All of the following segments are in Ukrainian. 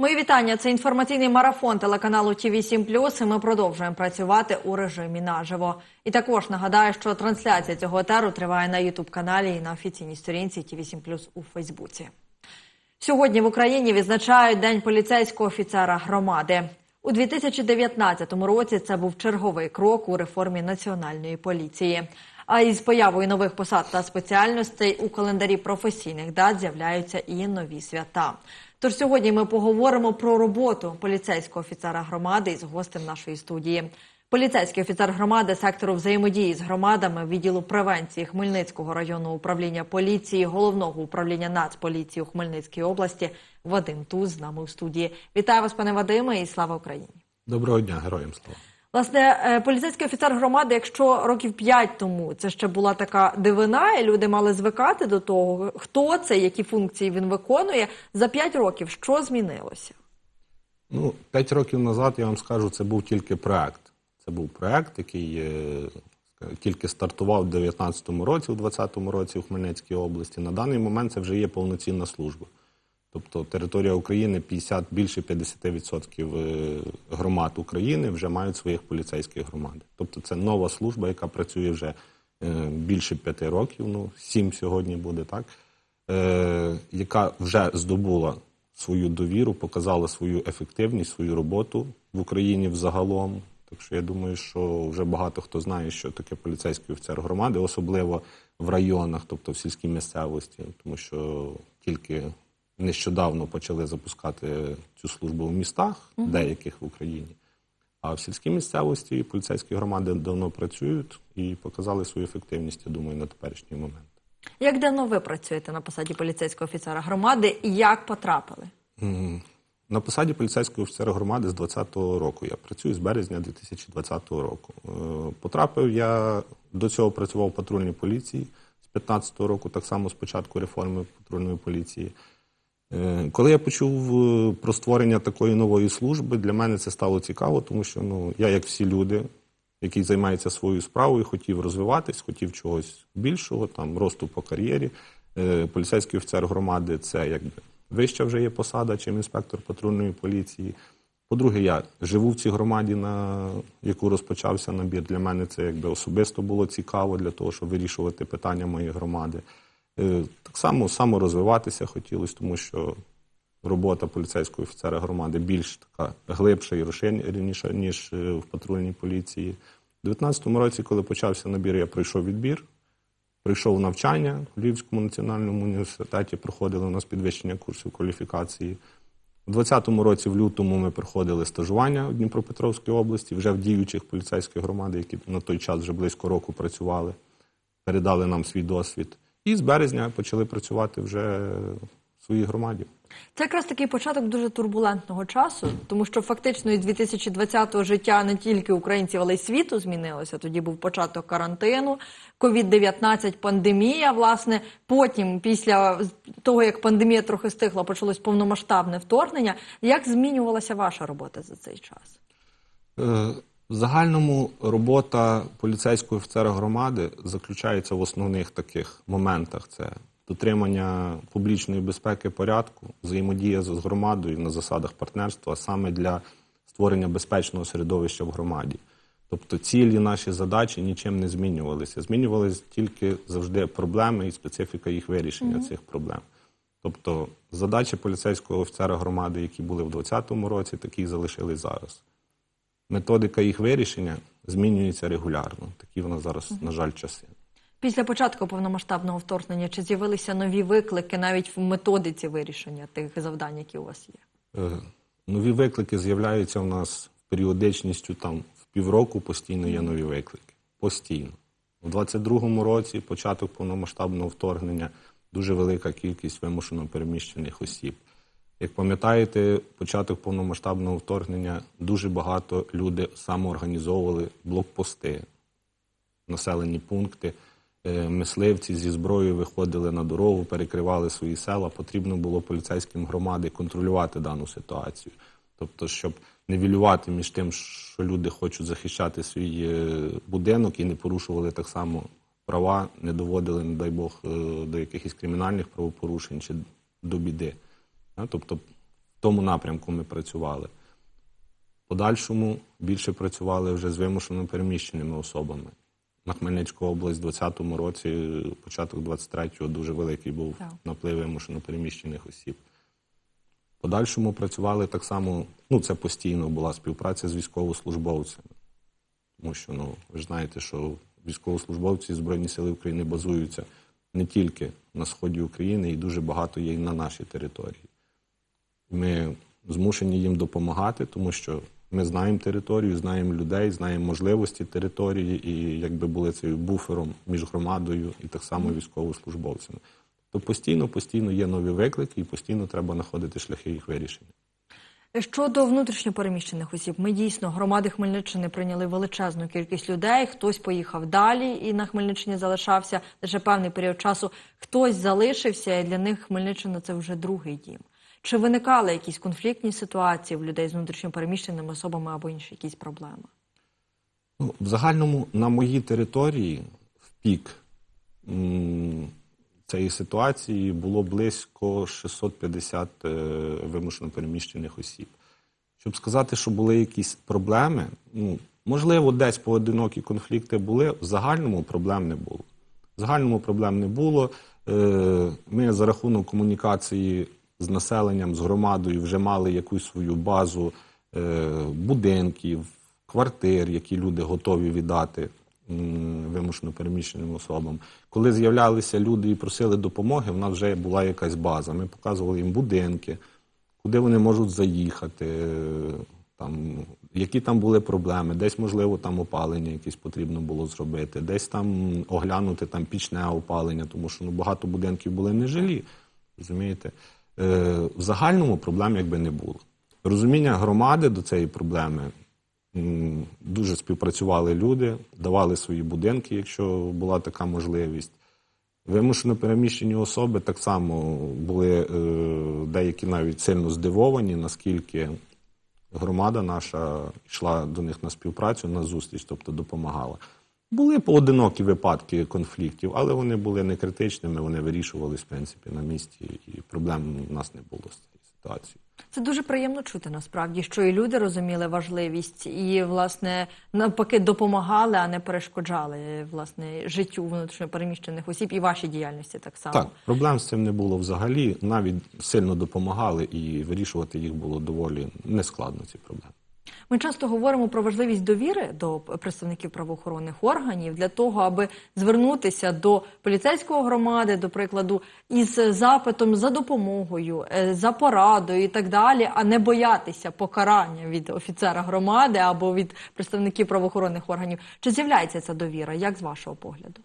Мої вітання. Це інформаційний марафон телеканалу ТІВІ 7 і Ми продовжуємо працювати у режимі наживо. І також нагадаю, що трансляція цього етеру триває на Ютуб каналі і на офіційній сторінці ТІВІ 7 у Фейсбуці. Сьогодні в Україні відзначають День поліцейського офіцера громади. У 2019 році це був черговий крок у реформі національної поліції. А із появою нових посад та спеціальностей у календарі професійних дат з'являються і нові свята. Тож сьогодні ми поговоримо про роботу поліцейського офіцера громади із гостем нашої студії. Поліцейський офіцер громади сектору взаємодії з громадами відділу превенції Хмельницького районного управління поліції, головного управління Нацполіції у Хмельницькій області Вадим Туз з нами у студії. Вітаю вас, пане Вадиме, і слава Україні. Доброго дня, героям слава. Власне, е, поліцейський офіцер громади, якщо років п'ять тому це ще була така дивина, і люди мали звикати до того, хто це, які функції він виконує. За п'ять років що змінилося? Ну, п'ять років назад я вам скажу, це був тільки проект. Це був проект, який е, тільки стартував у 2019 році, у 2020 році у Хмельницькій області. На даний момент це вже є повноцінна служба. Тобто територія України 50, більше 50% е, громад України вже мають своїх поліцейських громад. Тобто це нова служба, яка працює вже е, більше п'яти років, ну сім сьогодні буде так, е, яка вже здобула свою довіру, показала свою ефективність, свою роботу в Україні взагалом. Так що я думаю, що вже багато хто знає, що таке поліцейський офіцер громади, особливо в районах, тобто в сільській місцевості, тому що тільки нещодавно почали запускати цю службу в містах, деяких в Україні. А в сільській місцевості поліцейські громади давно працюють і показали свою ефективність, я думаю, на теперішній момент. Як давно ви працюєте на посаді поліцейського офіцера громади і як потрапили? На посаді поліцейського офіцера громади з 2020 року. Я працюю з березня 2020 року. Е, Потрапив я до цього працював в патрульній поліції з 2015 року, так само з початку реформи патрульної поліції. Е, Коли я почув е, про створення такої нової служби, для мене це стало цікаво, тому що ну, я, як всі люди, які займаються своєю справою, хотів розвиватись, хотів чогось більшого, там росту по кар'єрі. Е, Поліцейський офіцер громади це якби вища вже є посада, чим інспектор патрульної поліції. По-друге, я живу в цій громаді, на яку розпочався набір. Для мене це якби особисто було цікаво для того, щоб вирішувати питання моєї громади. Е, Так само саморозвиватися хотілося, тому що робота поліцейського офіцера громади більш така глибша і розширеніша, ніж е, в патрульній поліції. У 2019 році, коли почався набір, я пройшов відбір, прийшов навчання в Львівському національному університеті, проходили у нас підвищення курсів кваліфікації. У 2020 році, в лютому, ми проходили стажування в Дніпропетровській області, вже в діючих поліцейських громад, які на той час вже близько року працювали, передали нам свій досвід. І з березня почали працювати вже в своїй громаді. Це якраз такий початок дуже турбулентного часу, тому що фактично із 2020-го життя не тільки українців, але й світу змінилося. Тоді був початок карантину, COVID-19, пандемія. Власне, потім, після того як пандемія трохи стихла, почалось повномасштабне вторгнення. Як змінювалася ваша робота за цей час? В загальному робота поліцейського офіцера громади заключається в основних таких моментах: це дотримання публічної безпеки порядку, взаємодія з громадою на засадах партнерства саме для створення безпечного середовища в громаді. Тобто цілі наші задачі нічим не змінювалися. Змінювалися тільки завжди проблеми і специфіка їх вирішення цих проблем. Тобто задачі поліцейського офіцера громади, які були в 2020 році, такі залишились зараз. Методика їх вирішення змінюється регулярно. Такі в нас зараз, на жаль, часи. Після початку повномасштабного вторгнення чи з'явилися нові виклики навіть в методиці вирішення тих завдань, які у вас є? Е, Нові виклики з'являються у нас періодичністю там в півроку постійно є нові виклики. Постійно. У 22-му році, початок повномасштабного вторгнення, дуже велика кількість вимушено переміщених осіб. Як пам'ятаєте, початок повномасштабного вторгнення дуже багато люди самоорганізовували блокпости, населені пункти. Е, Мисливці зі зброєю виходили на дорогу, перекривали свої села. Потрібно було поліцейським громади контролювати дану ситуацію. Тобто, щоб нивелювати між тим, що люди хочуть захищати свій е, будинок і не порушували так само права, не доводили, не дай Бог, е, до якихось кримінальних правопорушень чи до біди. Тобто тому напрямку ми працювали. В подальшому більше працювали вже з вимушено переміщеними особами. На Хмельницьку область у 2020 році, початок 23-го, дуже великий був Так. наплив вимушено переміщених осіб. В подальшому працювали так само, ну це постійно була співпраця з військовослужбовцями. Тому що ну, ви ж знаєте, що військовослужбовці Збройні Сили України базуються не тільки на сході України, і дуже багато є і на нашій території. Ми змушені їм допомагати, тому що ми знаємо територію, знаємо людей, знаємо можливості території, і якби були цим буфером між громадою і так само військовослужбовцями. То постійно, постійно є нові виклики, і постійно треба знаходити шляхи їх вирішення. Щодо внутрішньопереміщених осіб, ми дійсно громади Хмельниччини прийняли величезну кількість людей. Хтось поїхав далі і на Хмельниччині залишався лише певний період часу. Хтось залишився, і для них Хмельниччина це вже другий дім. Чи виникали якісь конфліктні ситуації в людей з внутрішньопереміщеними особами або інші якісь проблеми? Ну, в загальному на моїй території в пік цієї ситуації було близько 650 е, вимушено переміщених осіб. Щоб сказати, що були якісь проблеми, ну, можливо, десь поодинокі конфлікти були, в загальному проблем не було. В загальному проблем не було. Е, Ми за рахунок комунікації з населенням, з громадою вже мали якусь свою базу е, будинків, квартир, які люди готові віддати вимушено переміщеним особам. Коли з'являлися люди і просили допомоги, в нас вже була якась база. Ми показували їм будинки, куди вони можуть заїхати, е, там, які там були проблеми, десь, можливо, там опалення якесь потрібно було зробити, десь там оглянути там пічне опалення, тому що ну, багато будинків були нежилі. Розумієте? Е, в загальному проблем якби не було. Розуміння громади до цієї проблеми дуже співпрацювали люди, давали свої будинки, якщо була така можливість. Вимушено переміщені особи так само були е, деякі навіть сильно здивовані, наскільки громада наша йшла до них на співпрацю, на зустріч, тобто допомагала. Були поодинокі випадки конфліктів, але вони були не критичними, вони вирішувались, в принципі, на місці, і проблем у нас не було з цією ситуацією. Це дуже приємно чути насправді, що і люди розуміли важливість, і власне навпаки допомагали, а не перешкоджали власне життю внутрішньопереміщених осіб і вашій діяльності так само. Так, проблем з цим не було взагалі. Навіть сильно допомагали, і вирішувати їх було доволі нескладно, ці проблеми. Ми часто говоримо про важливість довіри до представників правоохоронних органів для того, аби звернутися до поліцейської громади, до прикладу, із запитом за допомогою, е, за порадою і так далі, а не боятися покарання від офіцера громади або від представників правоохоронних органів. Чи з'являється ця довіра? Як з вашого погляду?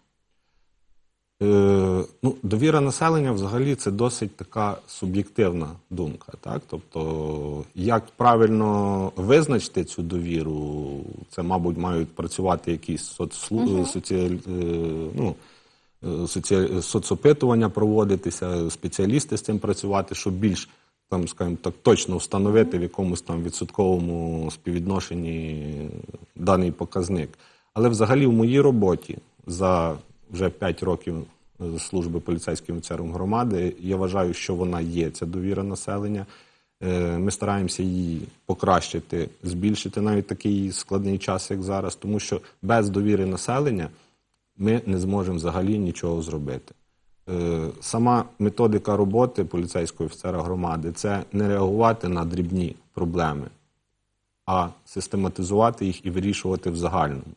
Е, ну, довіра населення взагалі це досить така суб'єктивна думка. Так? Тобто, як правильно визначити цю довіру, це, мабуть, мають працювати якісь соцслу... соціаль... е, ну, е, соці- соцопитування проводитися, спеціалісти з цим працювати, щоб більш там, скажімо так, точно встановити в якомусь там відсотковому співвідношенні даний показник. Але взагалі в моїй роботі за вже 5 років служби поліцейським офіцером громади, я вважаю, що вона є, ця довіра населення. Е, Ми стараємося її покращити, збільшити навіть такий складний час, як зараз, тому що без довіри населення ми не зможемо взагалі нічого зробити. Е, Сама методика роботи поліцейського офіцера громади це не реагувати на дрібні проблеми, а систематизувати їх і вирішувати в загальному.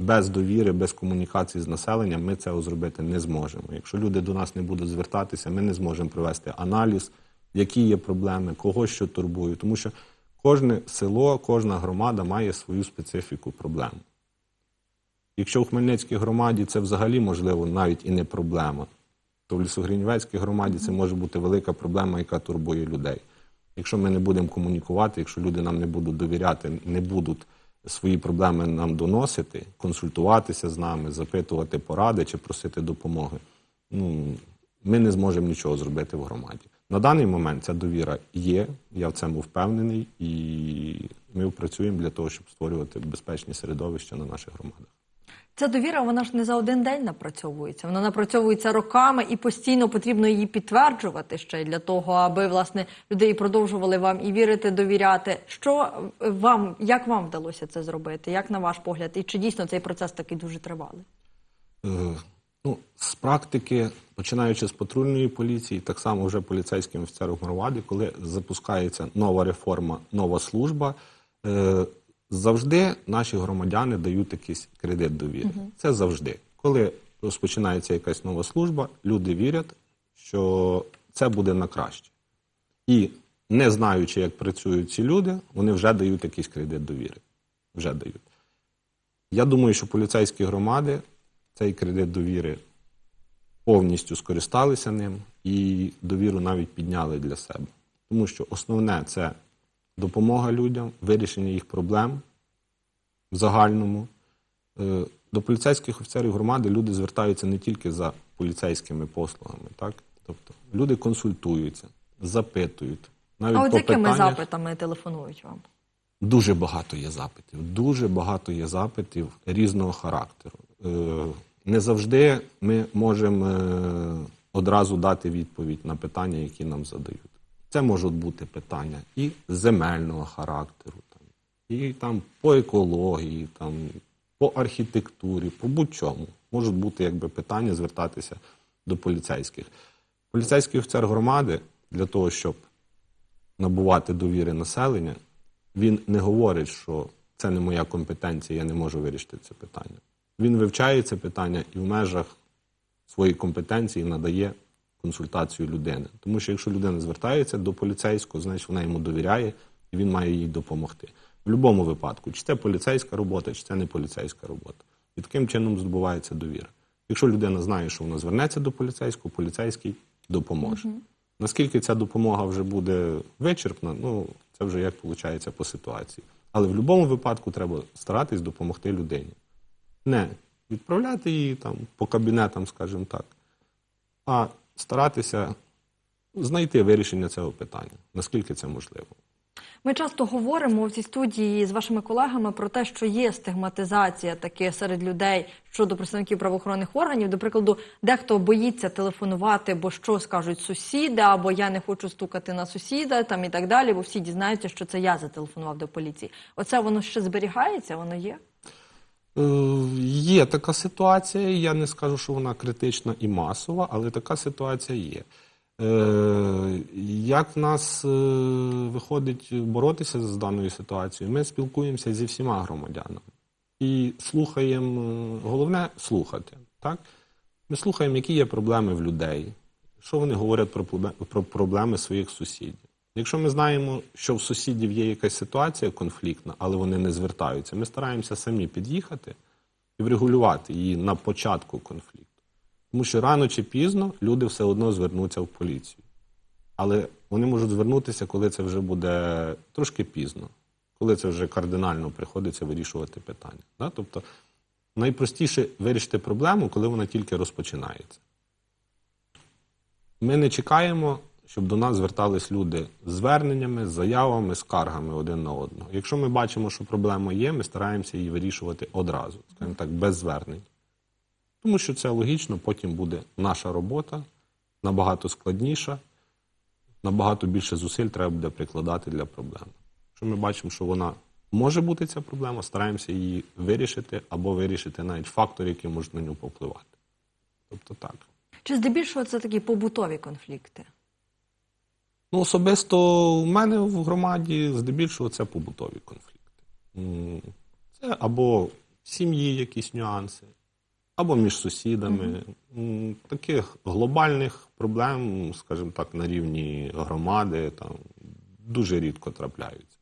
Без довіри, без комунікації з населенням ми цього зробити не зможемо. Якщо люди до нас не будуть звертатися, ми не зможемо провести аналіз, які є проблеми, кого що турбує. Тому що кожне село, кожна громада має свою специфіку проблем. Якщо в Хмельницькій громаді це взагалі можливо навіть і не проблема, то в Лісогринівецькій громаді це може бути велика проблема, яка турбує людей. Якщо ми не будемо комунікувати, якщо люди нам не будуть довіряти, не будуть свої проблеми нам доносити, консультуватися з нами, запитувати поради чи просити допомоги, ну, ми не зможемо нічого зробити в громаді. На даний момент ця довіра є, я в цьому впевнений, і ми працюємо для того, щоб створювати безпечні середовища на наших громадах. Ця довіра вона ж не за один день напрацьовується. Вона напрацьовується роками і постійно потрібно її підтверджувати ще для того, аби власне люди і продовжували вам і вірити, довіряти. Що вам як вам вдалося це зробити? Як на ваш погляд? І чи дійсно цей процес такий дуже тривалий? Е, Ну, з практики, починаючи з патрульної поліції, так само вже поліцейським офіцером громади, коли запускається нова реформа, нова служба, е, завжди наші громадяни дають якийсь кредит довіри. Це завжди. Коли розпочинається якась нова служба, люди вірять, що це буде на краще. І не знаючи, як працюють ці люди, вони вже дають якийсь кредит довіри. Вже дають. Я думаю, що поліцейські громади цей кредит довіри повністю скористалися ним і довіру навіть підняли для себе. Тому що основне це допомога людям, вирішення їх проблем в загальному. Е, До поліцейських офіцерів громади люди звертаються не тільки за поліцейськими послугами, так? Тобто люди консультуються, запитують. Навіть а от з якими питаннях- запитами телефонують вам? Дуже багато є запитів. Дуже багато є запитів різного характеру. Е, Не завжди ми можемо е, одразу дати відповідь на питання, які нам задають. Це можуть бути питання і земельного характеру, і там по екології, там, по архітектурі, по будь-чому. Можуть бути якби питання звертатися до поліцейських. Поліцейський офіцер громади для того, щоб набувати довіри населення, він не говорить, що це не моя компетенція, я не можу вирішити це питання. Він вивчає це питання і в межах своєї компетенції надає консультацію людини. Тому що якщо людина звертається до поліцейського, значить вона йому довіряє і він має їй допомогти. В будь-якому випадку, чи це поліцейська робота, чи це не поліцейська робота. І таким чином здобувається довіра. Якщо людина знає, що вона звернеться до поліцейського, поліцейський допоможе. Наскільки ця допомога вже буде вичерпна, ну це вже як виходить по ситуації. Але в будь-якому випадку треба старатись допомогти людині. Не відправляти її там по кабінетам, скажімо так, а старатися знайти вирішення цього питання, наскільки це можливо. Ми часто говоримо в цій студії з вашими колегами про те, що є стигматизація таки серед людей щодо представників правоохоронних органів. До прикладу, дехто боїться телефонувати, бо що скажуть сусіди, або я не хочу стукати на сусіда, там і так далі, бо всі дізнаються, що це я зателефонував до поліції. Оце воно ще зберігається, воно є. Е, Є така ситуація, я не скажу, що вона критична і масова, але така ситуація є. Е, Як в нас е, виходить боротися з даною ситуацією? Ми спілкуємося зі всіма громадянами і слухаємо, головне слухати. Так? Ми слухаємо, які є проблеми в людей, що вони говорять про проблеми своїх сусідів. Якщо ми знаємо, що в сусідів є якась ситуація конфліктна, але вони не звертаються, ми стараємося самі під'їхати і врегулювати її на початку конфлікту. Тому що рано чи пізно люди все одно звернуться в поліцію. Але вони можуть звернутися, коли це вже буде трошки пізно, коли це вже кардинально приходиться вирішувати питання. Да? Тобто найпростіше вирішити проблему, коли вона тільки розпочинається. Ми не чекаємо, щоб до нас звертались люди з зверненнями, з заявами, скаргами один на одного. Якщо ми бачимо, що проблема є, ми стараємося її вирішувати одразу, скажімо так, без звернень. Тому що це логічно, потім буде наша робота набагато складніша, набагато більше зусиль треба буде прикладати для проблеми. Якщо ми бачимо, що вона може бути ця проблема, стараємося її вирішити або вирішити навіть фактори, які можуть на нього повпливати. Тобто так. Чи здебільшого це такі побутові конфлікти? Ну, особисто в мене в громаді здебільшого це побутові конфлікти. Це або в сім'ї якісь нюанси, або між сусідами. М, Таких глобальних проблем, скажімо так, на рівні громади там дуже рідко трапляються.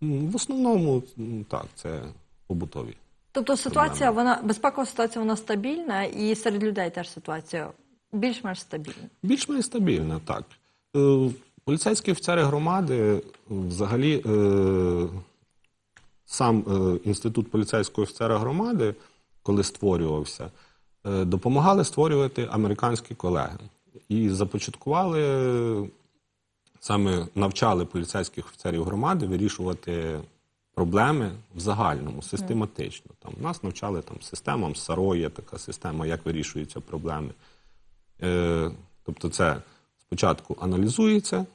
В основному так, це побутові. Тобто ситуація, вона безпекова ситуація, вона стабільна, і серед людей теж ситуація більш-менш стабільна. Більш-менш стабільно, так. Е, Поліцейські офіцери громади, е, взагалі, е, сам інститут поліцейського офіцера громади, коли створювався, допомагали створювати американські колеги. І започаткували, саме навчали поліцейських офіцерів громади вирішувати проблеми в загальному, систематично. Там, нас навчали там, системам САРО, є така система, як вирішуються проблеми. Тобто, це спочатку аналізується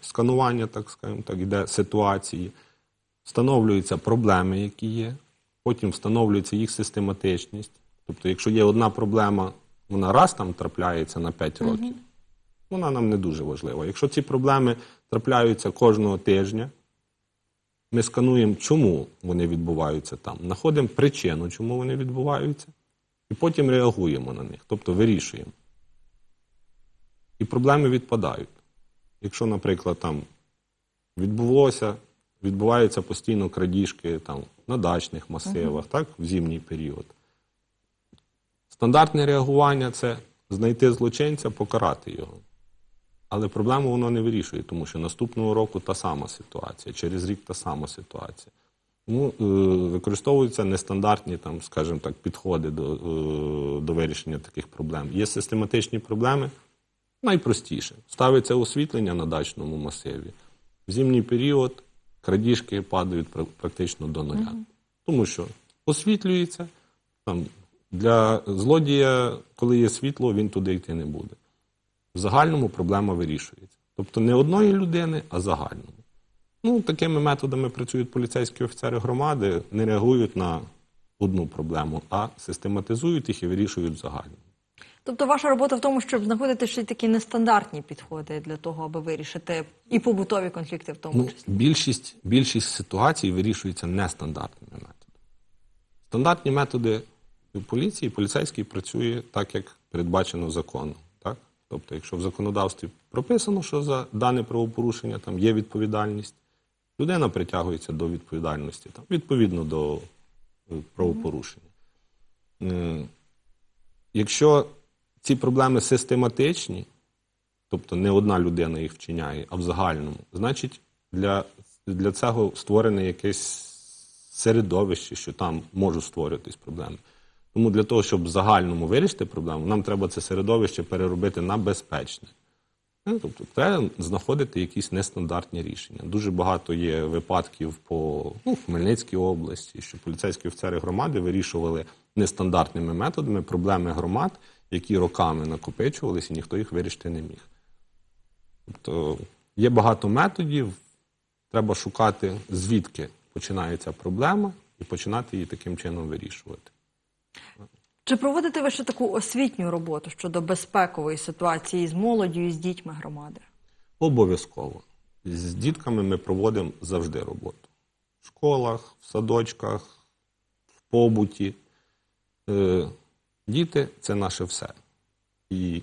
сканування, так скажімо так, іде ситуації, встановлюються проблеми, які є, потім встановлюється їх систематичність. Тобто, якщо є одна проблема, вона раз там трапляється на 5 років, вона нам не дуже важлива. Якщо ці проблеми трапляються кожного тижня, ми скануємо, чому вони відбуваються там, знаходимо причину, чому вони відбуваються, і потім реагуємо на них, тобто вирішуємо. І проблеми відпадають. Якщо, наприклад, там відбулося, відбуваються постійно крадіжки там, на дачних масивах, так, в зимній період. Стандартне реагування це знайти злочинця, покарати його. Але проблему воно не вирішує, тому що наступного року та сама ситуація, через рік та сама ситуація. Тому е, використовуються нестандартні, там, скажімо так, підходи до, е, до вирішення таких проблем. Є систематичні проблеми, найпростіше. Ставиться освітлення на дачному масиві. В зимній період крадіжки падають практично до нуля. Тому що освітлюється, там, для злодія, коли є світло, він туди йти не буде. В загальному проблема вирішується. Тобто не одної людини, а загальному. Ну, такими методами працюють поліцейські офіцери громади, не реагують на одну проблему, а систематизують їх і вирішують загально. Тобто ваша робота в тому, щоб знаходити ще й такі нестандартні підходи для того, аби вирішити і побутові конфлікти в тому Ну, числі. більшість, більшість ситуацій вирішується нестандартними методами. Стандартні методи в поліції, поліцейський працює так, як передбачено законом. Так? Тобто, якщо в законодавстві прописано, що за дане правопорушення там є відповідальність, людина притягується до відповідальності там, відповідно до е, правопорушення. Е, Якщо ці проблеми систематичні, тобто не одна людина їх вчиняє, а в загальному, значить для, для цього створене якесь середовище, що там можуть створюватись проблеми. Тому для того, щоб в загальному вирішити проблему, нам треба це середовище переробити на безпечне. Ну, Тобто треба знаходити якісь нестандартні рішення. Дуже багато є випадків по ну, Хмельницькій області, що поліцейські офіцери громади вирішували нестандартними методами проблеми громад, які роками накопичувалися, і ніхто їх вирішити не міг. Тобто є багато методів, треба шукати, звідки починається проблема, і починати її таким чином вирішувати. Чи проводите ви ще таку освітню роботу щодо безпекової ситуації з молоддю і з дітьми громади? Обов'язково. З дітками ми проводимо завжди роботу. В школах, в садочках, в побуті. Е, Діти це наше все. І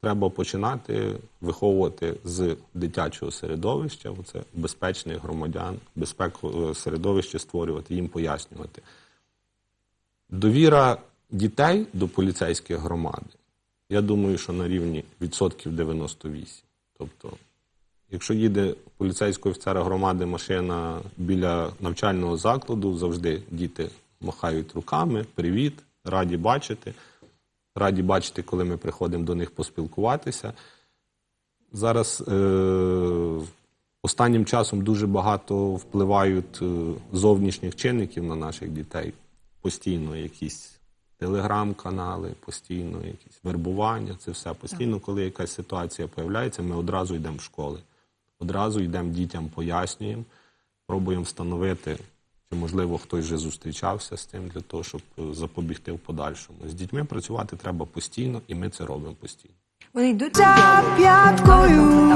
треба починати виховувати з дитячого середовища, оце безпечних громадян, безпекове середовище створювати, їм пояснювати. Довіра дітей до поліцейських громади, я думаю, що на рівні відсотків 98. Тобто, якщо їде поліцейського офіцера громади машина біля навчального закладу, завжди діти махають руками, привіт, раді бачити. Раді бачити, коли ми приходимо до них поспілкуватися. Зараз е, останнім часом дуже багато впливають е, зовнішніх чинників на наших дітей. Постійно якісь телеграм-канали, постійно якісь вербування. Це все постійно, коли якась ситуація з'являється, ми одразу йдемо в школи. Одразу йдемо дітям, пояснюємо, пробуємо встановити, чи можливо хтось вже зустрічався з тим для того, щоб е, запобігти в подальшому. З дітьми працювати треба постійно, і ми це робимо постійно. Вони йдуть За п'яткою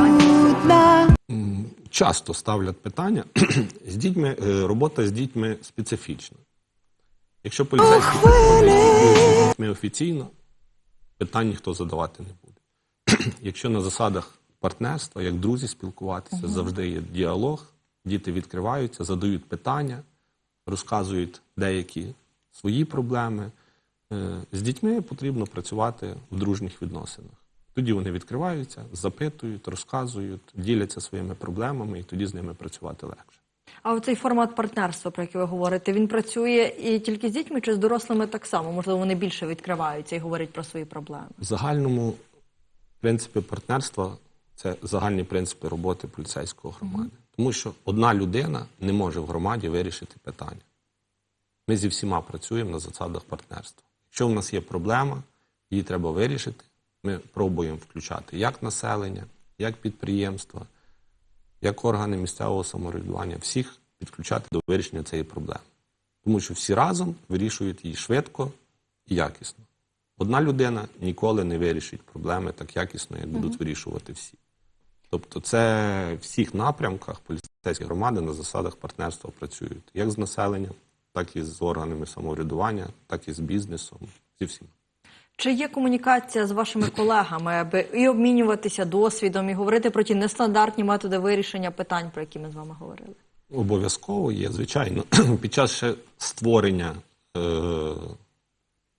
часто ставлять питання з дітьми, е, робота з дітьми специфічна. Якщо приходить з дітьми офіційно, питань ніхто задавати не буде. Якщо на засадах партнерства, як друзі спілкуватися, завжди є діалог, діти відкриваються, задають питання, розказують деякі свої проблеми. Е, З дітьми потрібно працювати в дружніх відносинах. Тоді вони відкриваються, запитують, розказують, діляться своїми проблемами, і тоді з ними працювати легше. А оцей формат партнерства, про який ви говорите, він працює і тільки з дітьми чи з дорослими так само? Можливо, вони більше відкриваються і говорять про свої проблеми. В загальному принципи партнерства це загальні принципи роботи поліцейського громади. Тому що одна людина не може в громаді вирішити питання. Ми зі всіма працюємо на засадах партнерства. Якщо в нас є проблема, її треба вирішити. Ми пробуємо включати як населення, як підприємства, як органи місцевого самоврядування, всіх підключати до вирішення цієї проблеми. Тому що всі разом вирішують її швидко і якісно. Одна людина ніколи не вирішить проблеми так якісно, як будуть вирішувати всі. Тобто, це в всіх напрямках поліцейські громади на засадах партнерства працюють як з населенням, так і з органами самоврядування, так і з бізнесом, зі всім. Чи є комунікація з вашими колегами, аби і обмінюватися досвідом, і говорити про ті нестандартні методи вирішення питань, про які ми з вами говорили? Обов'язково є, звичайно. Під час ще створення, е,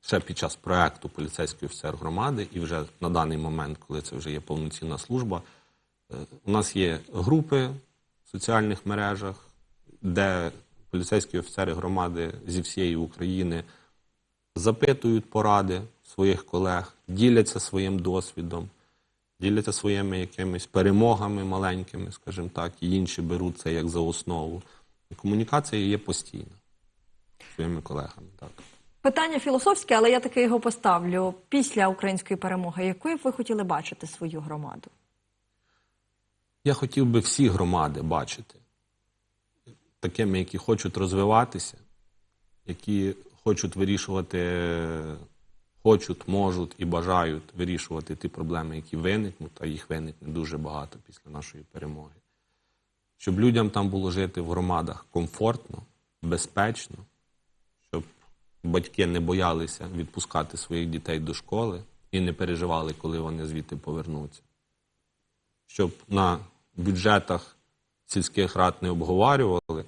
ще під час проекту поліцейський офіцер громади, і вже на даний момент, коли це вже є повноцінна служба, у нас є групи в соціальних мережах, де поліцейські офіцери громади зі всієї України запитують поради своїх колег, діляться своїм досвідом, діляться своїми якимись перемогами маленькими, скажімо так, і інші беруть це як за основу. І комунікація є постійна своїми колегами. Так. Питання філософське, але я таки його поставлю. Після української перемоги, якою б ви хотіли бачити свою громаду? Я хотів би всі громади бачити такими, які хочуть розвиватися, які хочуть вирішувати, хочуть, можуть і бажають вирішувати ті проблеми, які виникнуть, а їх виникне дуже багато після нашої перемоги. Щоб людям там було жити в громадах комфортно, безпечно, щоб батьки не боялися відпускати своїх дітей до школи і не переживали, коли вони звідти повернуться щоб на бюджетах сільських рад не обговорювали,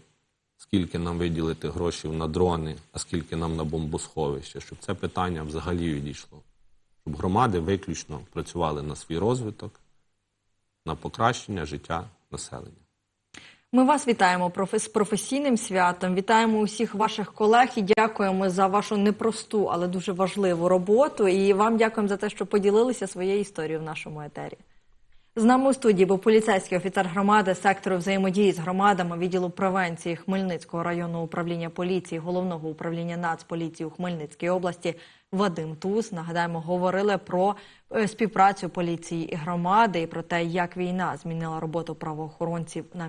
скільки нам виділити грошей на дрони, а скільки нам на бомбосховище, щоб це питання взагалі відійшло. Щоб громади виключно працювали на свій розвиток, на покращення життя населення. Ми вас вітаємо з професійним святом. Вітаємо усіх ваших колег і дякуємо за вашу непросту, але дуже важливу роботу. І вам дякуємо за те, що поділилися своєю історією в нашому етері. З нами у студії був поліцейський офіцер громади сектору взаємодії з громадами відділу превенції Хмельницького районного управління поліції, головного управління Нацполіції у Хмельницькій області Вадим Туз. Нагадаємо, говорили про е, співпрацю поліції і громади і про те, як війна змінила роботу правоохоронців на